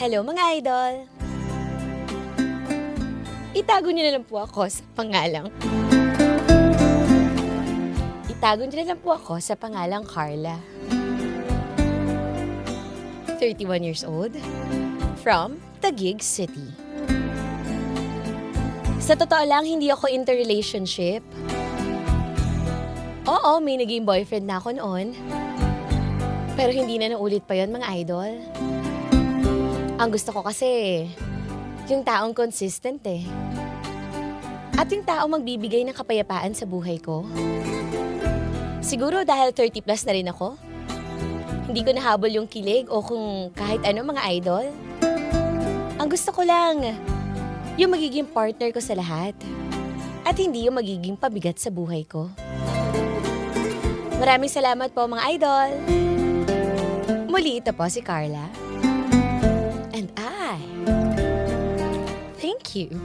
Hello mga idol! Itago niyo na lang po ako sa pangalang... Itago niyo na lang po ako sa pangalang Carla. 31 years old, from Taguig City. Sa totoo lang, hindi ako interrelationship. Oo, may naging boyfriend na ako noon. Pero hindi na naulit pa yon mga idol. Ang gusto ko kasi, yung taong consistent eh. At yung taong magbibigay ng kapayapaan sa buhay ko. Siguro dahil 30 plus na rin ako. Hindi ko nahabol yung kilig o kung kahit ano mga idol. Ang gusto ko lang, yung magiging partner ko sa lahat. At hindi yung magiging pabigat sa buhay ko. Maraming salamat po mga idol. Muli ito po si Carla. Thank you.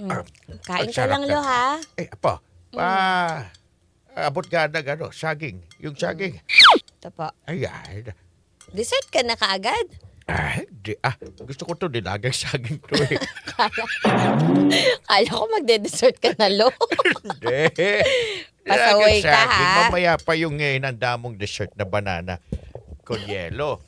Mm. Kain ka Sarap lang, na. Lo, ha? Eh, apa, pa, abot ka na ano, saging. Yung saging. Ito po. Ayan. Dessert ka na kaagad? Ah, di, ah, gusto ko to nilagang saging to eh. Kala, kala ko magde-dessert ka na, Lo. Hindi. Pasaway ka, saging. ha? Mamaya pa yung eh, nandamong dessert na banana con yelo.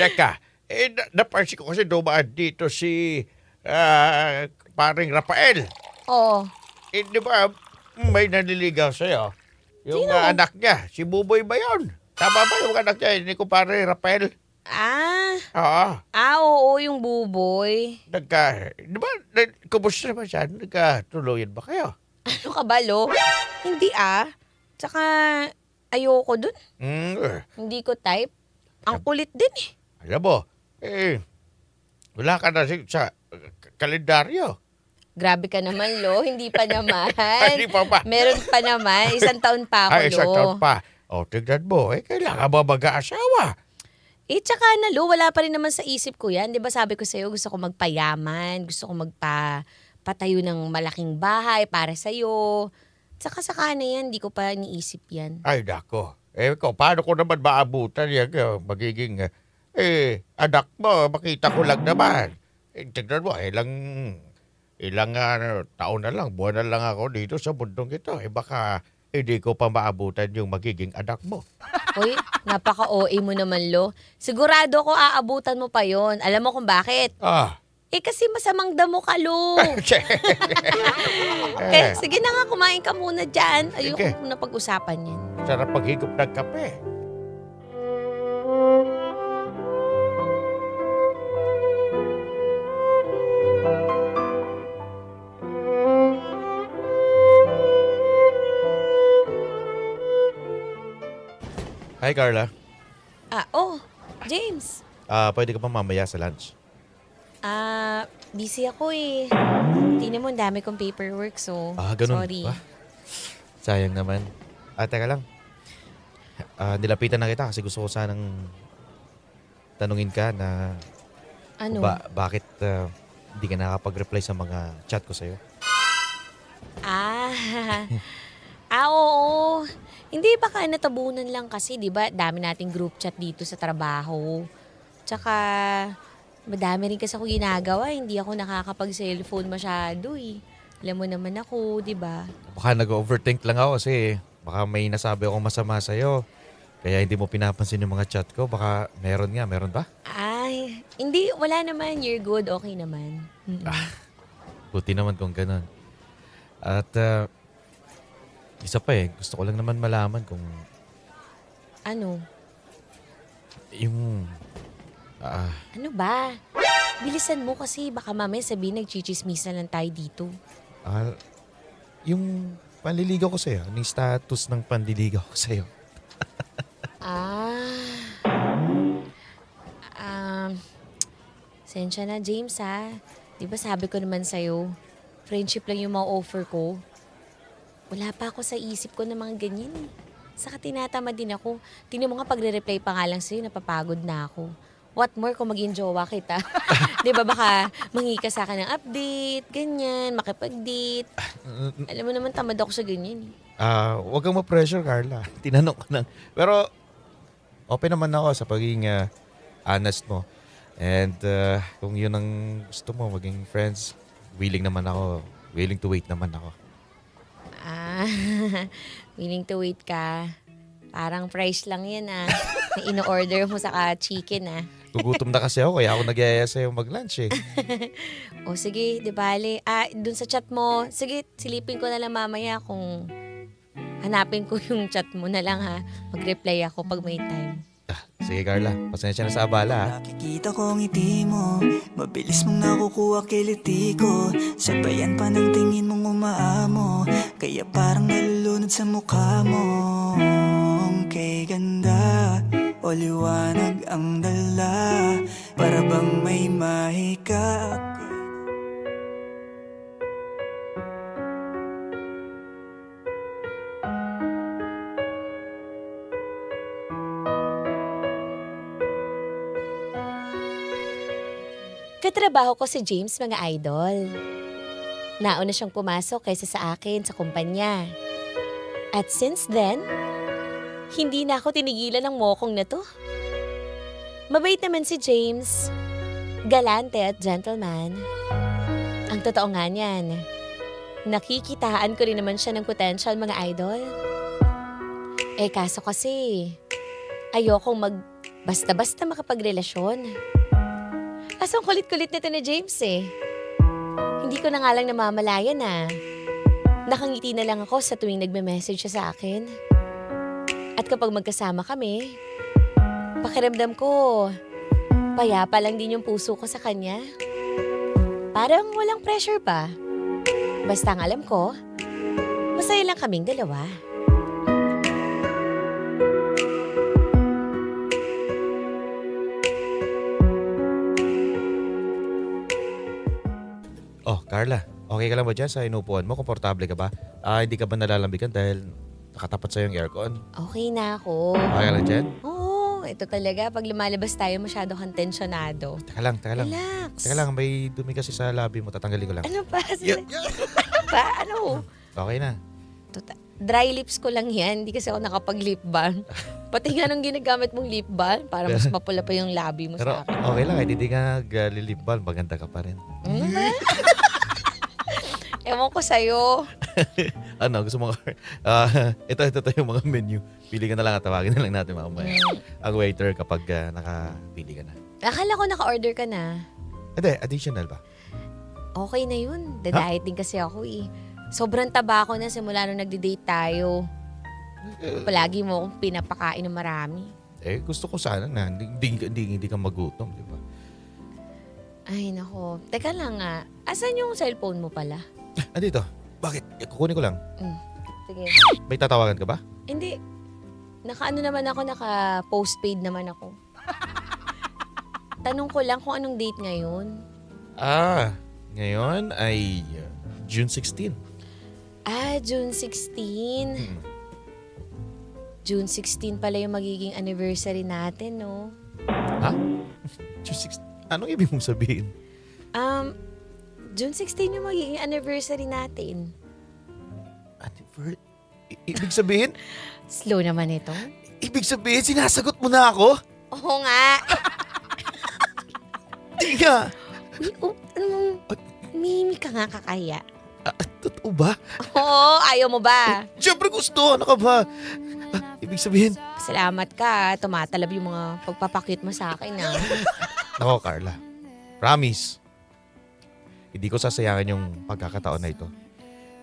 Teka, eh, na, napansin ko kasi dumaan dito si ah, paring Rafael. Oh, Eh, di ba, may naniligaw sa'yo? Yung Sino? anak niya, si Buboy ba yun? Tama ba yung anak niya, hindi ko pare Rafael? ah, Oo. ah, oo, yung buboy. Nagka, di ba, na, kumusta naman siya? Nagkatuloyan ba kayo? Ano ka ba, Lo? Hindi ah. Tsaka, ayoko dun. Hmm, eh, Hindi ko type. Ang kulit din eh. alam mo, eh, wala ka na sa kalendaryo. Grabe ka naman, Lo. Hindi pa naman. Hindi pa ba? Meron pa naman. Isang taon pa ako, Ay, isang Lo. taon pa. O, tignan mo, eh, kailangan ba mag-aasawa? Eh, tsaka na, Lo, wala pa rin naman sa isip ko yan. Di ba sabi ko sa'yo, gusto ko magpayaman, gusto ko magpa patayo ng malaking bahay para sa'yo. Tsaka saka na yan, di ko pa niisip yan. Ay, nako. Eh, ko, paano ko naman maabutan yan? eh, Magiging, eh, eh, anak mo, makita ko lang naman. Eh, tignan mo, ilang, ilang ah, taon na lang, buwan na lang ako dito sa bundong ito. Eh, baka hindi ko pa maabutan yung magiging anak mo. Uy, napaka-OA mo naman, Lo. Sigurado ko aabutan mo pa yon. Alam mo kung bakit? Ah, Eh, kasi masamang damo ka, Lo. eh, sige na nga, kumain ka muna dyan. Ayoko Sige. na pag-usapan yan. sarap paghigop ng kape. Hi, Carla. Ah, oh, James. Ah, pwede ka pa mamaya sa lunch. Ah, busy ako eh. Tingnan mo, ang dami kong paperwork, so Ah, ganun sorry. ba? Sayang naman. Ah, teka lang. Ah, nilapitan na kita kasi gusto ko sanang tanungin ka na Ano? ba, bakit ah, hindi ka nakakapag-reply sa mga chat ko sa'yo. Ah, ah, oo. Hindi, baka natabunan lang kasi, di ba? Dami nating group chat dito sa trabaho. Tsaka, madami rin kasi ako ginagawa. Hindi ako nakakapag-cellphone masyado eh. Alam mo naman ako, di ba? Baka nag-overthink lang ako kasi baka may nasabi akong masama sa'yo. Kaya hindi mo pinapansin yung mga chat ko. Baka meron nga, meron ba? Ay, Hindi, wala naman. You're good. Okay naman. Mm-mm. Buti naman kung ganun. At ah, isa pa eh, gusto ko lang naman malaman kung Ano? yung... ah, Ano ba? Bilisan mo kasi baka mamaya sabihin nagchichismisan lang tayo dito. ah, yung panliligaw ko sa'yo, yung status ng panliligaw ko sa'yo. Ah. Um, sensya na, James, ha? Di ba sabi ko naman sa'yo, friendship lang yung mga offer ko. Wala pa ako sa isip ko ng mga ganyan. eh. Saka tinatama din ako. Tingnan mo nga pagre-reply pa nga lang sa'yo, napapagod na ako. What more kung maging jowa kita? Di ba baka mangi ka sa akin ng update, ganyan, makipag-date. Alam mo naman, tamad ako sa ganyan. eh. Ah, wag kang ma-pressure, Carla. Tinanong ko lang. Pero open naman ako sa pagiging ah, honest mo. And ah, kung yun ang gusto mo, maging friends, willing naman ako. Willing to wait naman ako. Ah, willing to wait ka. Parang price lang yan ah. Na ino-order mo sa ka-chicken ah. Gugutom na kasi ako, kaya ako nagyaya sa'yo mag-lunch eh. O sige, di bale. Ah, dun sa chat mo, sige, silipin ko na lang mamaya kung hanapin ko yung chat mo na lang ha. Mag-reply ako pag may time. Ah, sige Carla, pasensya na sa abala ha. Nakikita ko ang ngiti mo. Mabilis mong nakukuha kiliti ko Sabayan pa ng tingin mong umaamo. Kaya parang nalulunod sa mukha mo. Kay ganda o liwanag ang dala. Para bang may mahika Katrabaho ko si James mga idol. Nauna siyang pumasok kaysa sa akin sa kumpanya. At since then, hindi na ako tinigilan ng mokong na to. Mabait naman si James. Galante at gentleman. Ang totoo nga niyan, nakikitaan ko rin naman siya ng potential mga idol. Eh kaso kasi, ayokong mag basta-basta makapagrelasyon. Kaso kulit-kulit nito ni James eh. Hindi ko na nga lang namamalayan na. Nakangiti na lang ako sa tuwing nagme-message siya sa akin. At kapag magkasama kami, pakiramdam ko, payapa lang din yung puso ko sa kanya. Parang walang pressure pa. Basta ang alam ko, masaya lang kaming dalawa. Carla, okay ka lang ba dyan sa inupuan mo? Komportable ka ba? Ah, hindi ka ba nalalambigan dahil nakatapat sa yung aircon? Okay na ako. Okay ka lang dyan? Oo, ito talaga. Pag lumalabas tayo, masyado kang tensyonado. Teka lang, teka lang. Relax. Teka lang, may dumi kasi sa labi mo. Tatanggalin ko lang. Ano pa? Yeah, Ano pa? Ano? Okay na. Tota- Dry lips ko lang yan. Hindi kasi ako nakapag-lip balm. Pati nga nung ginagamit mong lip balm, para mas mapula pa yung labi mo Pero sa akin. okay lang, hindi ka galilibal. Maganda ka pa rin. Ba? Ewan ko sa'yo. Ano, gusto mo Ah, ito, ito, ito yung mga menu. Pili ka na lang at tawagin na lang natin mamaya. Ang waiter kapag ah, nakapili ka na. Akala ko naka-order ka na. Hindi, additional ba? Okay na yun. Dadiet din kasi ako eh. Sobrang taba ko na simula nung nagde-date tayo. Palagi mo akong pinapakain ng marami. Eh, gusto ko sana na hindi, hindi, hindi, hindi ka magutom, di ba? Ay, nako. Teka lang nga. Asan yung cellphone mo pala? Ah, dito. Bakit? Eh, Kukunin ko lang. Mm. Sige. May tatawagan ka ba? Hindi. Naka-ano naman ako, naka-postpaid naman ako. Tanong ko lang kung anong date ngayon. Ah, ngayon ay uh, June 16. Ah, June 16. Hmm. June 16 pala yung magiging anniversary natin, no? Ha? June 16? Anong ibig mong sabihin? Um, June 16 yung magiging anniversary natin. Anniver- I- ibig sabihin? Slow naman ito. Ibig sabihin, sinasagot mo na ako? Oo nga. Hindi nga. Uy, oh, anong, mimi ka nga kakaya. Ah, totoo ba? Oo, ayaw mo ba? Siyempre gusto. Ano ka ba? Ah, ibig sabihin, Salamat ka. Tumatalab yung mga pagpapakit mo sa akin. Ah. Nako, Carla. Promise. Hindi ko sasayangin yung pagkakataon na ito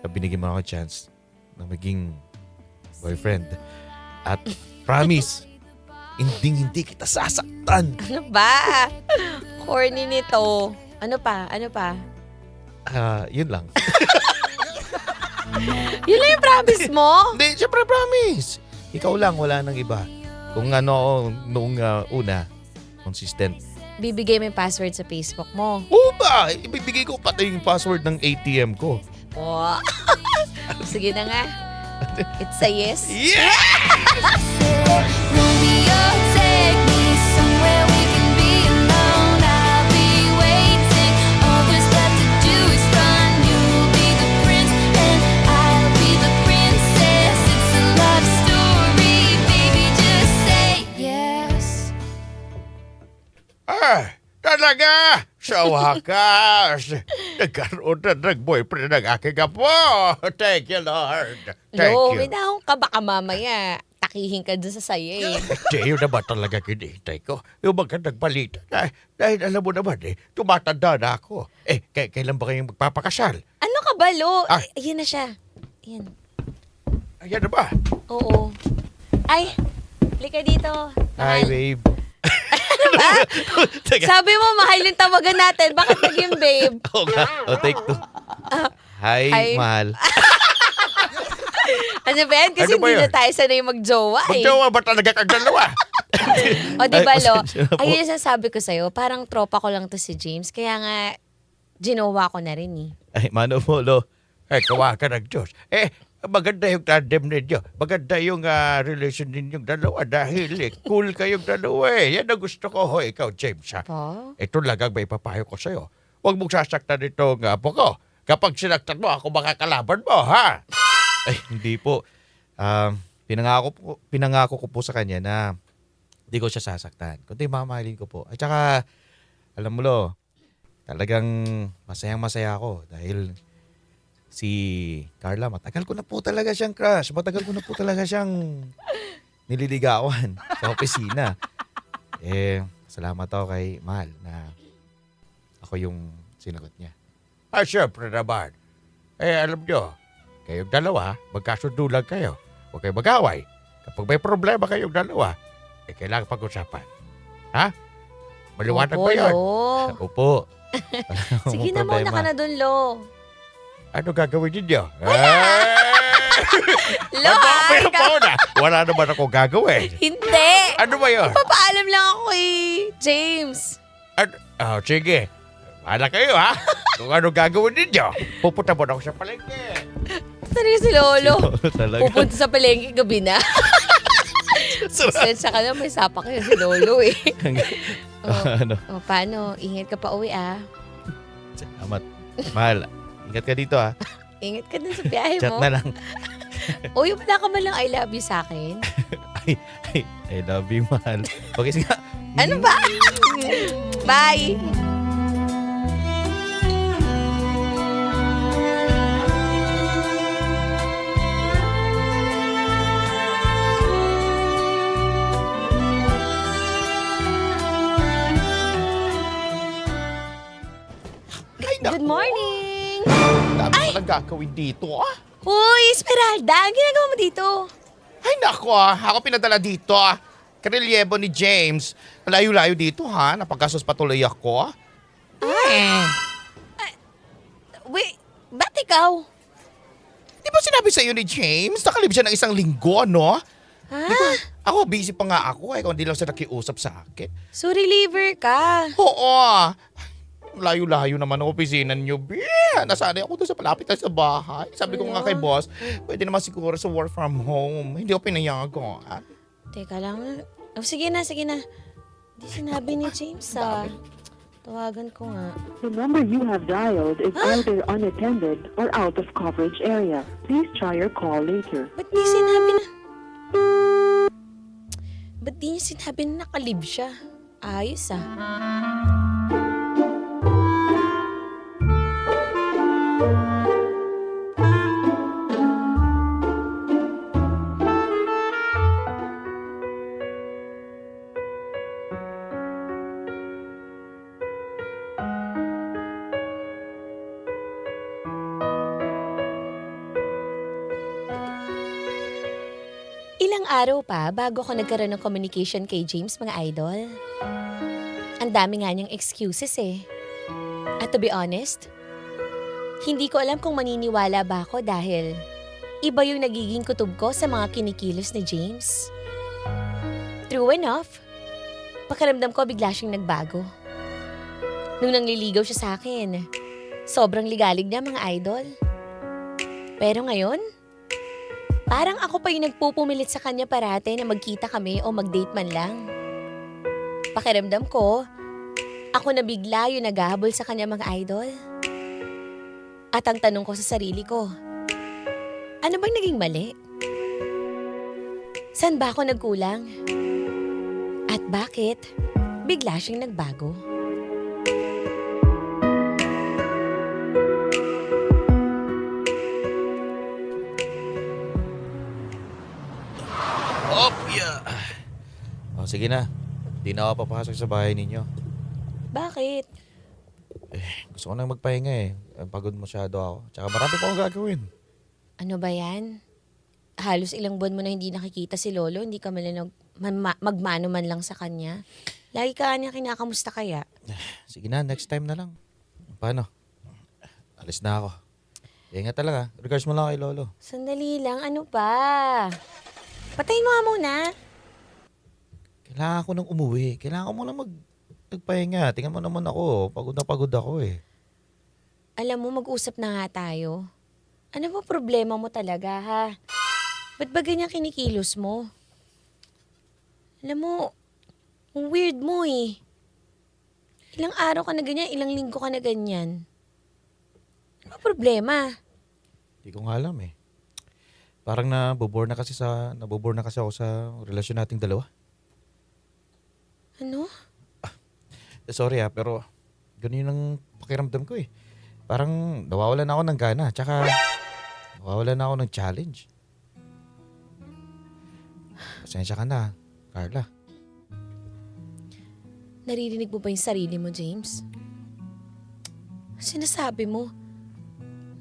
na binigyan mo ako chance na maging boyfriend. At promise, hindi hindi kita sasaktan. Ano ba? Corny nito. Ano pa? Ano pa? Ah, yun lang. Yun lang yung promise mo? Hindi, syempre promise. Ikaw lang, wala nang iba. Kung ano, noong ah, una, consistent. Bibigay mo yung password sa Facebook mo. Oo ba? Ibibigay ko pati yung password ng ATM ko. Oh. Sige na nga. It's a yes. Yeah! Sa wakas, nagkaroon na ng boyfriend ng aking apo. Thank you, Lord. Thank Lo, you. dahong ka baka mamaya. Takihin ka dun sa saya eh. Hindi, yun naman talaga kinihintay ko. Yung magandang balita. Dahil, dahil alam mo naman eh, tumatanda na ako. Eh, k- kailan ba kayong magpapakasal? Ano ka ba, Lo? Ah. Ay, Ayan na siya. Ayan. Ayan na ba? Oo. Ay, lika dito. Hi, Mahal. babe. Sabi mo, mahal yung tawagan natin. Bakit naging babe? Oo nga. O, take two. Hi, Hi. mahal. Ano ba yan? Kasi Ano ba hindi yun? na tayo sanay magjowa eh. Magjawa ba talaga kang dalawa? O di ba, Ay, Lo? pasensya na po. Ayun yung sabi ko sa'yo. Parang tropa ko lang to si James. Kaya nga, ginawa ko na rin eh. Ay, mano mo, lo. Eh, kawa ka ng Diyos. Eh, maganda yung tandem ninyo. Maganda yung ah, relation ninyong dalawa dahil eh, cool kayong dalawa eh. Yan ang gusto ko ho, ikaw, James. Ha? Po? Ito lang ang may papayo ko sa'yo. Huwag mong sasaktan itong apo ko. Kapag sinaktan mo, ako makakalaban mo, ha? Ay, hindi po. Um, pinangako, po, pinangako ko po sa kanya na hindi ko siya sasaktan. Kundi mamahalin ko po. At saka, alam mo lo, talagang masayang masaya ako dahil si Carla, matagal ko na po talaga siyang crush. Matagal ko na po talaga siyang nililigawan sa opisina. Eh, salamat ako kay Mahal na ako yung sinagot niya. Ah, syempre naman. Eh, alam nyo, kayong dalawa, magkasundo lang kayo. Huwag kayong mag-away. Kapag may problema kayong dalawa, eh, kailangan pag-usapan. Ha? Maliwanag Opo, ba yun? Lo. Opo. Sige na, problema. ka na dun, Lo. Ano gagawin ninyo? Eh! Lo, Ano ba? pauna, wala naman ako gagawin. Hindi. Ano ba yun? Papaalam lang ako eh, James. Ano? Oh, sige. Wala kayo, ha? Kung ano gagawin ninyo, pupunta mo na ako sa palengke. Talaga si Lolo. Oo, talaga. Pupunta sa palengke gabi na. Sensya ka na, may sapak yun si Lolo eh. oh, ano? oh, paano? Ingat ka pa uwi ah. Salamat. Mahal, ingat ka dito ha. Ingat ka dun sa biyahe Chat mo. na lang. Uy, wala ka man lang I love you sa akin. Ay, ay, I love you, mahal. Okay, sige. Ano ba? Bye! Good morning! Dami ko lang gagawin dito, ah. Uy, Esmeralda! Ang ginagawa mo dito? Ay, nako, ah. Ako pinadala dito, ah. Karelyebo ni James. Layo-layo dito, ha? Napagkasos patuloy ako, ah. Wait, ba't ikaw? Di ba sinabi sa'yo ni James? Nakalib siya ng isang linggo, no? Ha? Di ba? Ako, busy pa nga ako, eh. Kung hindi lang siya nakiusap sa akin. So, reliever ka. Oo, ah. Layo-layo naman ang opisina niyo, B. Nasanay ako doon sa palapit na sa bahay. Sabi ko nga kay boss, pwede naman siguro sa work from home. Hindi ako pinayagan. Teka lang. Oh, sige na, sige na. Hindi sinabi ni James ah. Tawagan ko nga. The number you have dialed is either unattended or out of coverage area. Please try your call later. Ba't di sinabi na... Ba't di niya sinabi na nakalib siya? Ayos ah. Araw pa bago ako nagkaroon ng communication kay James, mga idol. Ang dami nga niyang excuses eh. At to be honest, hindi ko alam kung maniniwala ba ako dahil iba yung nagiging kutob ko sa mga kinikilos ni James. True enough, pakiramdam ko bigla siyang nagbago. Nung nangliligaw siya sa akin, sobrang ligalig niya mga idol. Pero ngayon, parang ako pa yung nagpupumilit sa kanya parate na magkita kami o mag-date man lang. Pakiramdam ko, ako na bigla yung naghahabol sa kanya mga idol. At ang tanong ko sa sarili ko, ano bang naging mali? Saan ba ako nagkulang? At bakit bigla siyang nagbago? Opya! Oh, sige na. Di na ako papasok sa bahay ninyo. Bakit? Gusto ko nang magpahinga eh. Pagod masyado ako. Tsaka marami pa akong gagawin. Ano ba yan? Halos ilang buwan mo na hindi nakikita si Lolo, hindi ka man man- magmano man lang sa kanya. Lagi ka niya kinakamusta kaya? Sige na, next time na lang. Paano? Alis na ako. Ingat talaga. Regards mo lang kay Lolo. Sandali lang, ano pa? Patayin mo nga muna. Kailangan ko nang umuwi. Kailangan ko muna mag nagpahinga. Tingnan mo naman ako. Pagod na pagod ako eh. Alam mo, mag-usap na nga tayo. Ano ba problema mo talaga, ha? Ba't ba ganyan kinikilos mo? Alam mo, ang weird mo eh. Ilang araw ka na ganyan, ilang linggo ka na ganyan. Ano ba problema? Hindi ko nga alam eh. Parang nabobore na kasi sa nabobore na kasi ako sa relasyon nating dalawa. Ano? Eh, sorry ah, pero ganun ang pakiramdam ko eh. Parang nawawalan na ako ng gana. Tsaka nawawalan na ako ng challenge. Pasensya ka na, Carla. Naririnig mo ba yung sarili mo, James? Sinasabi mo,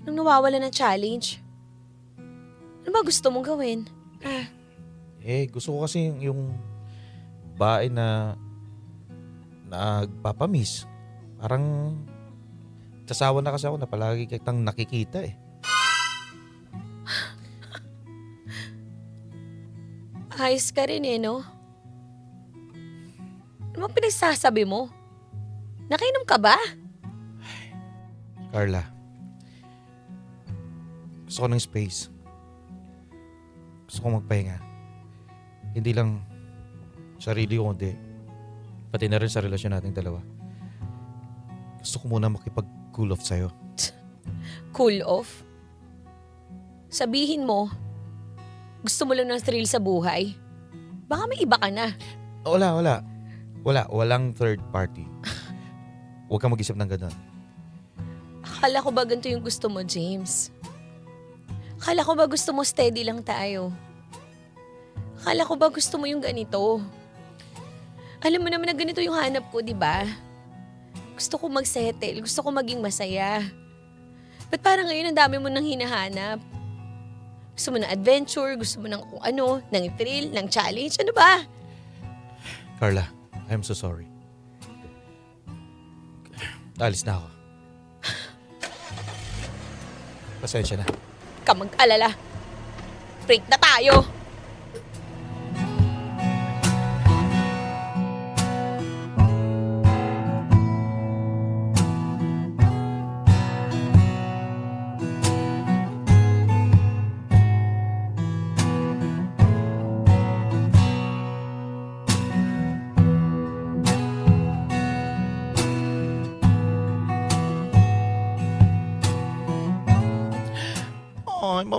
nung nawawala ng challenge, ano ba gusto mong gawin? Eh, gusto ko kasi yung, yung bae na nagpapamiss. Parang sasawa na kasi ako na palagi kitang nakikita eh. ayos ka rin eh, no? Ano bang pinagsasabi mo? Nakainom ka ba? Carla, gusto ko ng space. Gusto ko magpahinga. Hindi lang sarili ko, kundi pati na rin sa relasyon nating dalawa. Gusto ko muna makipag-cool off sa'yo. Cool off? Sabihin mo, gusto mo lang ng thrill sa buhay? Baka may iba ka na. Wala, wala. Wala, walang third party. Huwag kang mag-isip ng ganun. Akala ko ba ganito yung gusto mo, James? Akala ko ba gusto mo steady lang tayo? Akala ko ba gusto mo yung ganito? Alam mo naman na ganito yung hanap ko, di ba? Gusto ko mag-settle, gusto ko maging masaya. Ba't parang ngayon ang dami mo nang hinahanap? Gusto mo ng adventure, gusto mo ng kung ano, ng thrill, ng challenge, ano ba? Carla, I'm so sorry. Alis na ako. Pasensya na. Ka mag-alala. Break na tayo!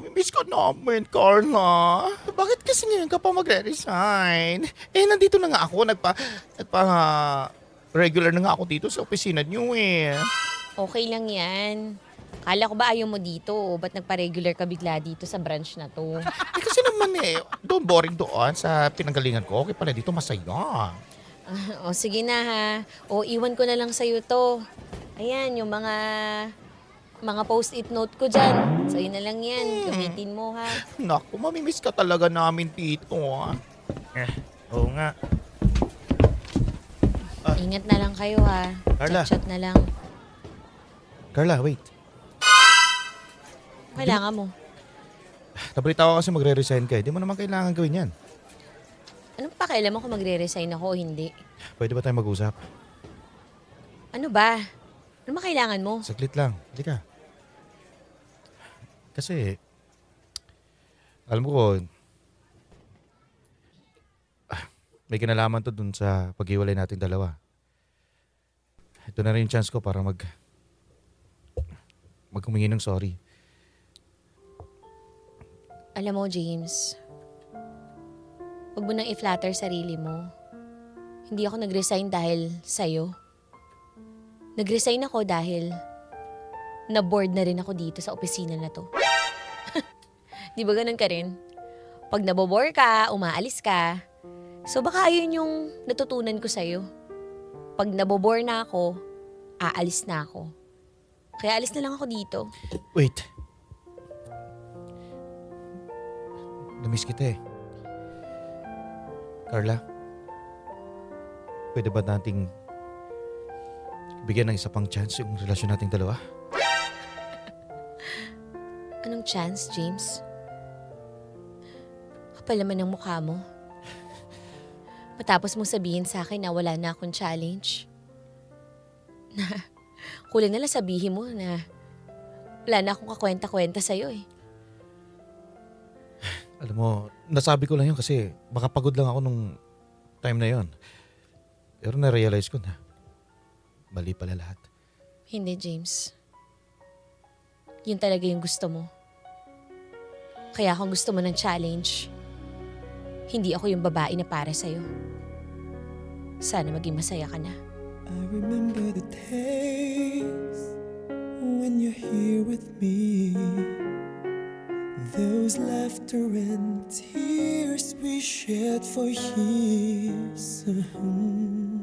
Ay, mamimiss ka namin, Carla. Bakit kasi ngayon ka pa magre-resign? Eh, nandito na nga ako. Nagpa, nagpa, regular na nga ako dito sa opisina niyo eh. Okay lang yan. Kala ko ba ayaw mo dito? Ba't nagpa-regular ka bigla dito sa branch na to? Eh, kasi naman eh, doon boring doon sa pinanggalingan ko. Okay pala dito masaya. o sige na ha. O iwan ko na lang sa'yo to. Ayan, yung mga mga post-it note ko dyan. Sa'yo na lang yan. Gamitin mo, ha? Naku, mamimiss ka talaga namin, Tito. ah. Eh, oo nga. Ingat na lang kayo, ha? Carla. Chat-chat na lang. Carla, wait. Kailangan mo. Nabalita ko kasi magre-resign ka. Hindi mo naman kailangan gawin yan. Anong pakialam mo kung magre-resign ako o hindi? Pwede ba tayo mag-usap? Ano ba? Ano ba kailangan mo? Saglit lang. Hindi ka. Kasi, alam ko, ah, may kinalaman to dun sa paghiwalay nating dalawa. Ito na rin yung chance ko para mag maghumingi ng sorry. Alam mo, James, huwag mo nang i-flatter sarili mo. Hindi ako nag-resign dahil sa'yo. Nag-resign ako dahil na-bored na rin ako dito sa opisina na to. Di ba ganun ka rin? Pag nabobore ka, umaalis ka. So baka ayun yung natutunan ko sa'yo. Pag nabobore na ako, aalis na ako. Kaya alis na lang ako dito. Wait. Namiss kita eh. Carla, pwede ba nating bigyan ng isa pang chance yung relasyon nating dalawa? Anong chance, James? Kapal naman ng mukha mo. Matapos mo sabihin sa akin na wala na akong challenge. Na kulang na lang sabihin mo na wala na akong kakwenta-kwenta sa'yo eh. Alam mo, nasabi ko lang yun kasi baka pagod lang ako nung time na yon. Pero na-realize ko na mali pala lahat. Hindi, James. Yun talaga yung gusto mo. Kaya kung gusto mo ng challenge, hindi ako yung babae na para sa'yo. Sana maging masaya ka na. I remember the days when you're here with me. Those laughter and tears we shared for years. Mhm.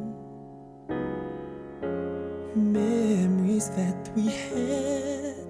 Memories that we had